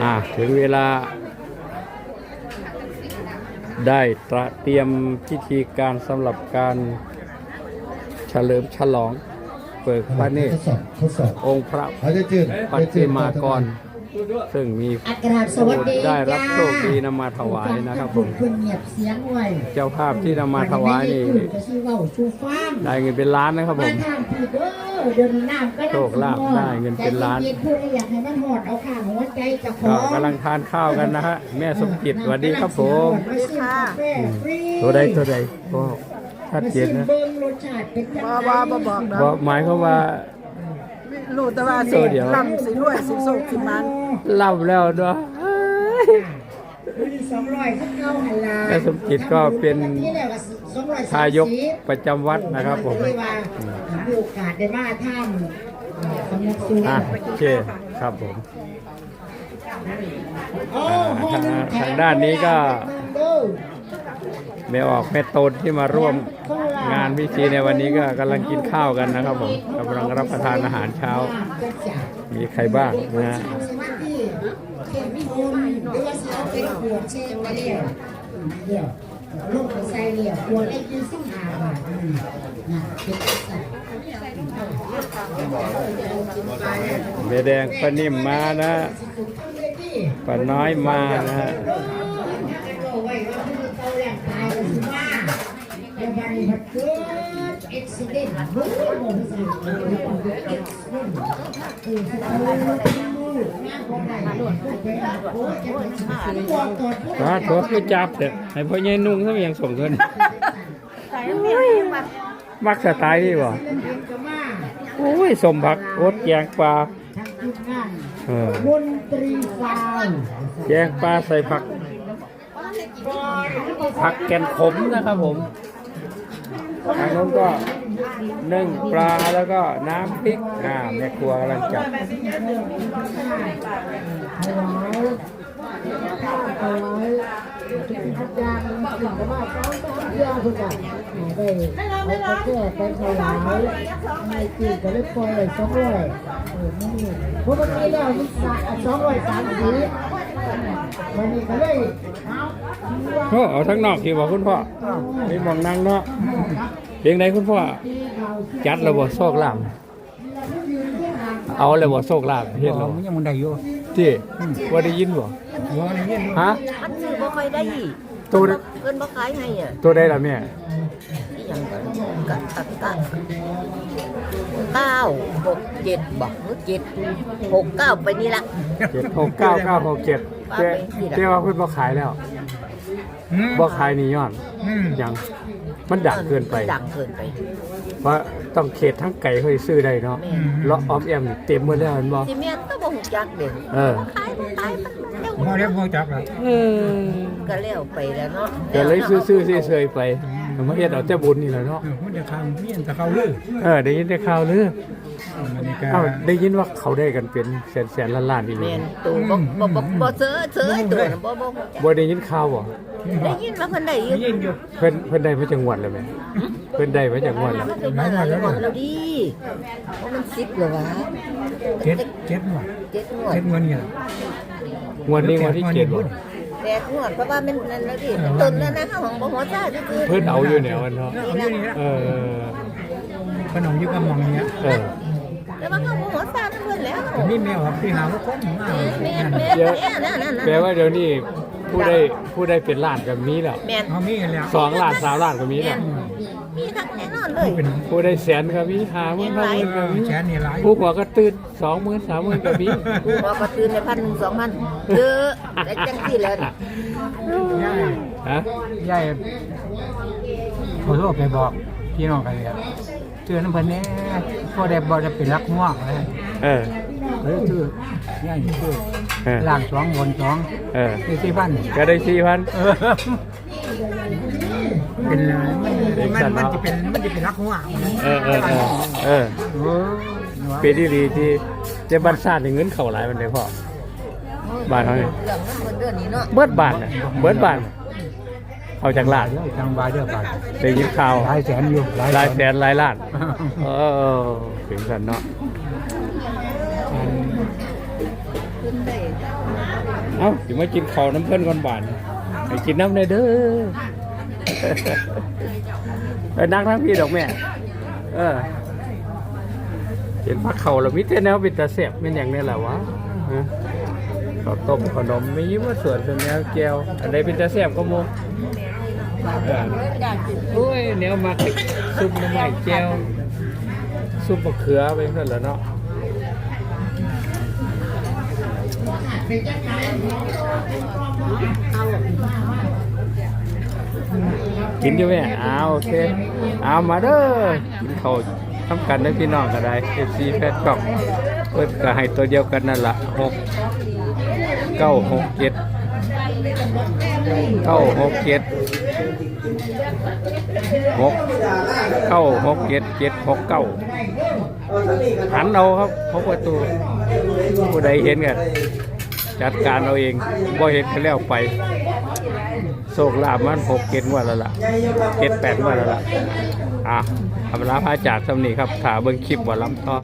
อ่าถึงเวลา ได้ตระเตรียมพิธีการสำหรับการเฉลิมฉลอง เปิดพระเนตทรดสอบทดสอบองค์พระหายใจจืดปัจจิมากร ซึ่งมีอากราศสวัสดีได้รับจ้าโชคดีนำมาถวายนะครับผมคุณเงียบเสียงไว้เจ้าภาพที่นำมาถวายนี่วันนี้ก็สิเว้าสู่ฟังได้เงินเป็นล้านนะครับผมามทางพี่เด้อเดินน้ำก็โชคลาภได้เงินเป็นล้านใจย็ๆพูดอยากให้มันหอดเอาข้างหัวใจเจะขก็องกำลังทานข้าวกันนะฮะแม่สมจิตสวัสดีครับผมมาซิมกาแฟฟรีตัวใดตัวใดก็ชัดมาเจซินมนะเบิ่งรสชาติเป็นจังบ่ไงบ่บ่บอกนะบอกหมายเขามว่า รู้แต่ว่าตัสิวเดียวลำสิรวยสิโศกสิมันเล่าแล้วเนาะสองร้อยสักเก้าหันลาแม่สมจิตก็เป็นที่แล้วก็สองร้อยสามสิบทายกประจำวัดนะครับผมที่ว่ามีโอกาสได้มาถ้ำเอ่อสำนักสูงอะโอเคครับผมโอ้โหทางด้านนี้ก็แม่ออกแม่โตนที่มาร่วม งานพิธีในวันนี้ก็กำลังกินข้าวกันนะครับผมกำลังรับประทานอาหารเช้า มีใครบ้างนะฮะสวัสดีเข้มข้นหรือว่าสิเอาเป็นขวดเช่นไปเรียกเดี๋ยวล งไปใส่เรียกขวดละยี่สิบห้าบาทอืมน่ะเป็นใส่แม่แดงป้านิ่มมานะป้าน้อยมานะฮะก็ตัวคือจับเถอะให้พ่อใหญ่นุ่งเขาอย่างส่งเงินมักสไตล์นี่บ่โอ้ยสมผักโอ๊ตแกงปลาเออมนตรีฟาวแกงปลาใส่ผัก ผักแกนขมนะครับผม ทางโน้นก็นึ่งปลาแล้วก็น้ำพริกอ่าแม่ครัวกำลังจัดถวายถวายทุกอย่างถึงกับว่าเขาต้องเที่ยวทุกอย่างได้เอาไปแก้ไปถวายไม่จีก็เลยปล่อยสองร้อยเออนี่เพราะเมื่อกี้แล้วมีสองร้อยสามสิบ วันนี้ก็เลยเอาโอ้เอาทั้งนอกที่บอกคุณพ่อไม่มองนั่งเนาะเพียงใดคุณพ่อจัดระบบโชคลาภเอาระบบโชคลาภเฮ็ดแล้วมันยังมันได้อยู่ที่ว่าได้ยินบ่ว่าในนี้ฮะมันซื้อบ่ค่อยได้ตัวเพิ่นบ่ขายให้อะตัวใดล่ะแม่อีหยัง ก็กะกะกะเก้าหกเจ็ดบ่หรือเจ็ดหกเก้าไปนี่ละเจ็ดหกเก้าเก้าหกเจ็ดเจ๊เจ๊ว่าเพิ่นบ่ขายแล้วบ่ขายนี่ย้อนยังมันดังเกินไปดังเกินไปเพราะต้องเขตทั้งไก่เขาสิซื้อได้เนาะแม่เลาะออมแอมนี่เต็มหมดแล้วเห็นบ่สิแม่นก็บ่ฮู้จักเด้เออขายบ่ขายมันแล้วพอเรียกพอจับแล้วเออก็แล้วไปแล้วเนาะก็เลยซื้อๆเฉยๆไป มาเฮ็ดเอาแต่บุญนี่แหละเนาะมันจะเข้าเมียนจะเข้าลือเออได้ยินแต่ข่าวลือมันนี่ก็เอ้าได้ยินว่าเขาได้กันเป็นแสนๆล้านๆอีหลีแม่นตัวบ่บ่บ่บ่เสือเสือตัวน่ะบ่บ่ฮู้จักบ่ได้ยินข่าวบ่ได้ยินว่าเพิ่นได้อยู่ยิงอยู่เพิ่นเพิ่นได้มาจากงวดแล้วแม่เพิ่นได้มาจากงวดแล้วมันเป็นมาหลายงวดแล้วดิว่ามัน10แล้ววะเจ็ดเจ็ดหมดเจ็ดงวดเจ็ดเงินเนี่ยงวดนี้งวดที่เจ็ดบ่ แปดงวดเพราะว่ามันนั่นแล้วดิต้นแล้วนะข้าวของบ่หัวซ่าซื่อๆเพิ่นเอาอยู่แนวอันเนาะเอาอยู่นี่นะเออขนมยุคกำมองเนี้ยเออแต่ว่าเขาบ่หัวซ่านั่นเพิ่นแล้วแต่นี่แมวครับพี่หาว่าคนมาแม่นเนี่ยแม่นแม่นนั่นนั่นแปลว่าเดี๋ยวนี้ ผู้ได้ผู้ได้เป็นล้านก็มีแล้วแม่นเอามีแล้วสองล้านสามล้านก็มีแล้วมีทั้งแน่นอนเลยเป็นผู้ได้แสนก็มีห้าหมื่นห้าหมื่นก็มีแชร์นี่หลายผู้หัวก็ตื่นสองหมื่นสามหมื่นก็มีพอก็ตื่นในพันหนึ่งสองพันเยอะแต่จังที่แล้วนี่ย่ายฮะย่ายขอโทษไปบอกพี่น้องกันเลยเจอน้ำพันแน่พอได้บอกจะเป็นรักม่วงเลยเออ เฮ้ยคือย่ายคือเออล่างสองบนสองเออสี่สี่พันก็ได้สี่พัน เออเป็นอะไรมันมันมันจะเป็นมันจะเป็นรักหัวเออเออเออเออโอ้ยเป็นที่ดีที่เจ้าบ้านชาติเงินเข่าหลายมันได้พอบ้านเขาเนี่ยเรื่องมันเดือนนี้เนาะเบิดบ้านน่ะเบิดบ้านเขาจากล้านเดี๋ยวทางบายเด้อบายได้ยินข่าวหลายแสนอยู่หลายแสนหลายล้านเออถึงสันเนาะคือ เอ้าอยู่มากินข้าวน้ำเพื่อนก่อนบานไปกินน้ำในเด้อไปนั่งทั้งพี่ดอกแม่ เออเห็นพักเขาแล้วมิเตแนวเป็นตาเสียบเป็นอย่างนี้แหละวะข้าวต้มขนมม่ยิ้มว่าส่วนส่วนแนวแก้วอันใดเป็นตาเสียบก็โมเออโอ้ยแนวมาซุปน้ำใหม่แก้วซุปมะเขือไปนั่นแหละเนาะ กินอยู่ไหมเอาโอเคเอามาเด้อกินข้าวทำกันได้พี่น้องก็ได้เอฟซีแฟนกล่องเปิดก็ให้ตัวเดียวกันนั่นละหกเก้าหกเจ็ดเก้าหกเจ็ดหกเก้าหกเจ็ดเจ็ดหกเก้าหันเอาครับพบประตูผู้ใดเห็นกัน จัดการเอาเองบ่เห็นก็แล้วไปโศกลาบมันหกเกณฑ์ว่าแล้วล่ะเกตแปดว่าแล้วล่ะอะอำลาพระจากสำนีครับถาเบิ้งคลิปว่าล้ำต่อ